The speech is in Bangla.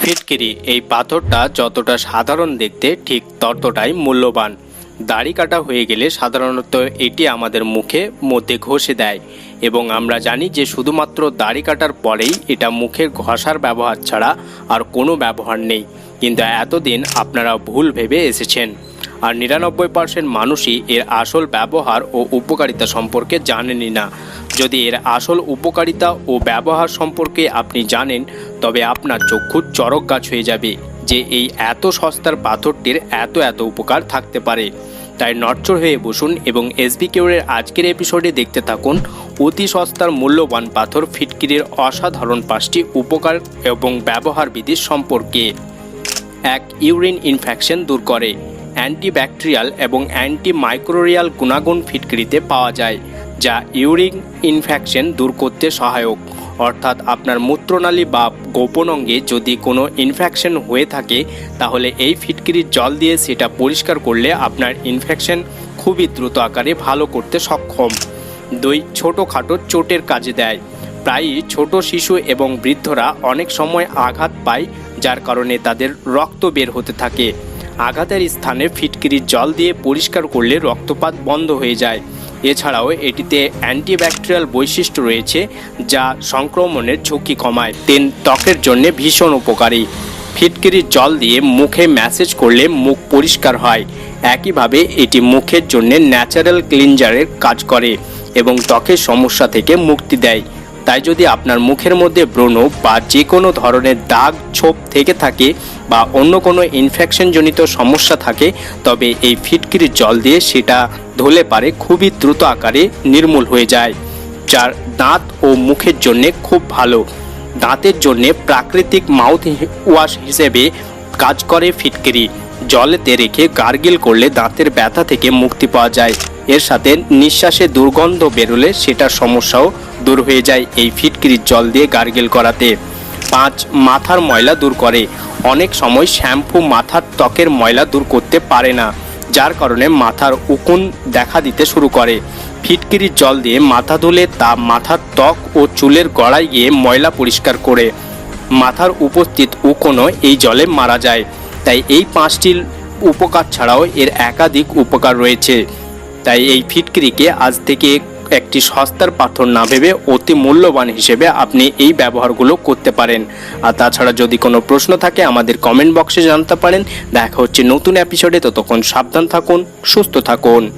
ফিটকিরি, এই পাথরটা যতটা সাধারণ দেখতে ঠিক ততটাই মূল্যবান। দাড়ি কাটা হয়ে গেলে সাধারণত এটি আমাদের মুখে মধ্যে ঘষে দেয় এবং আমরা জানি যে শুধুমাত্র দাড়ি কাটার পরেই এটা মুখের ঘষার ব্যবহার ছাড়া আর কোনো ব্যবহার নেই। কিন্তু এতদিন আপনারা ভুল ভেবে এসেছেন। আর নিরানব্বই পার্সেন্ট মানুষই এর আসল ব্যবহার ও উপকারিতা সম্পর্কে জানেনই না। যদি এর আসল উপকারিতা ও ব্যবহার সম্পর্কে আপনি জানেন তবে আপনার চক্ষু চরক গাছ হয়ে যাবে, যে এই এত সস্তার পাথরটির এত এত উপকার থাকতে পারে। তাই নটচর হয়ে বসুন এবং এসবি কেউরের আজকের এপিসোডে দেখতে থাকুন অতি সস্তার মূল্যবান পাথর ফিটকিরির অসাধারণ পাঁচটি উপকার এবং ব্যবহার বিধি সম্পর্কে। এক, ইউরিন ইনফেকশন দূর করে। অ্যান্টিব্যাকটেরিয়াল এবং অ্যান্টিমাইক্রোরিয়াল গুণাগুণ ফিটকিরিতে পাওয়া যায়, যা ইউরিন ইনফেকশন দূর করতে সহায়ক। অর্থাৎ আপনার মূত্রনালী বা গোপন অঙ্গে যদি কোনো ইনফেকশন হয়ে থাকে, তাহলে এই ফিটকিরির জল দিয়ে সেটা পরিষ্কার করলে আপনার ইনফেকশন খুবই দ্রুত আকারে ভালো করতে সক্ষম। দুই, ছোটোখাটো চোটের কাজে দেয়। প্রায়ই ছোট শিশু এবং বৃদ্ধরা অনেক সময় আঘাত পায়, যার কারণে তাদের রক্ত বের হতে থাকে। আঘাতের স্থানে ফিটকিরির জল দিয়ে পরিষ্কার করলে রক্তপাত বন্ধ হয়ে যায়। এছাড়াও এটিতে অ্যান্টিব্যাকটেরিয়াল বৈশিষ্ট্য রয়েছে যা সংক্রমণের ঝুঁকি কমায়। তিন, ত্বকের জন্য ভীষণ উপকারী। ফিটকিরির জল দিয়ে মুখে ম্যাসেজ করলে মুখ পরিষ্কার হয়। একইভাবে এটি মুখের জন্য ন্যাচারাল ক্লিনজারের কাজ করে এবং ত্বকের সমস্যা থেকে মুক্তি দেয়। তাই যদি আপনার মুখের মধ্যে ব্রণ বা যে কোনো ধরনের দাগ, ছোপ থেকে থাকে বা অন্য কোনো ইনফেকশনজনিত সমস্যা থাকে, তবে এই ফিটকিরির জল দিয়ে সেটা ধুলে পারে খুবই দ্রুত আকারে নির্মূল হয়ে যায়, যার দাঁত ও মুখের জন্যে খুব ভালো। দাঁতের জন্যে প্রাকৃতিক মাউথ ওয়াশ হিসেবে কাজ করে ফিটকিরি। জলেতে রেখে গার্গিল করলে দাঁতের ব্যথা থেকে মুক্তি পাওয়া যায়। এর সাথে নিঃশ্বাসে দুর্গন্ধ বেরোলে সেটার সমস্যাও দূর হয়ে যায় এই ফিটকিরির জল দিয়ে গার্গিল করাতে। পাঁচ, মাথার ময়লা দূর করে। অনেক সময় শ্যাম্পু মাথার ত্বকের ময়লা দূর করতে পারে না। যার কারণে মাথার উকুন দেখা দিতে শুরু করে। ফিটকিরির জল দিয়ে মাথা ধুলে তা মাথার ত্বক ও চুলের গড়ায় গিয়ে ময়লা পরিষ্কার করে। মাথার উপস্থিত উকুনও এই জলে মারা যায়। তাই এই পাঁচটি উপকার ছাড়াও এর একাধিক উপকার রয়েছে। তাই এই ফিটকিরিকে আজ থেকে একটি সস্তার পাথর না ভেবে অতি মূল্যবান হিসেবে আপনি এই ব্যবহারগুলো করতে পারেন। আর তাছাড়া যদি কোনো প্রশ্ন থাকে, আমাদের কমেন্ট বক্সে জানতে পারেন। দেখা হচ্ছে নতুন এপিসোডে ততক্ষণ সাবধান থাকুন, সুস্থ থাকুন।